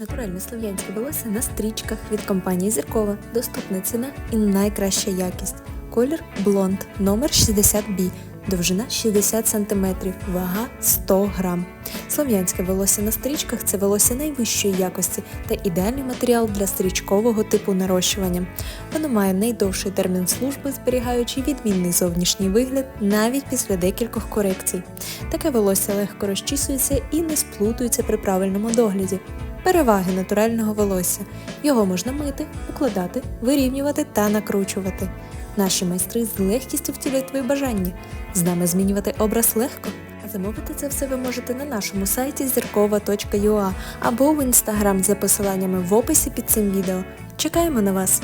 Натуральне слов'янське волосся на стрічках від компанії Зіркова. Доступна ціна і найкраща якість. Колір блонд, номер 60B, довжина 60 см, вага 100 грам. Слов'янське волосся на стрічках це волосся найвищої якості та ідеальний матеріал для стрічкового типу нарощування. Воно має найдовший термін служби, зберігаючи відмінний зовнішній вигляд навіть після декількох корекцій. Таке волосся легко розчісується і не сплутується при правильному догляді. Переваги натурального волосся. Його можна мити, укладати, вирівнювати та накручувати. Наші майстри з легкістю втілюють твої бажання. З нами змінювати образ легко. Замовити це все ви можете на нашому сайті зіркова.ua або в інстаграм за посиланнями в описі під цим відео. Чекаємо на вас!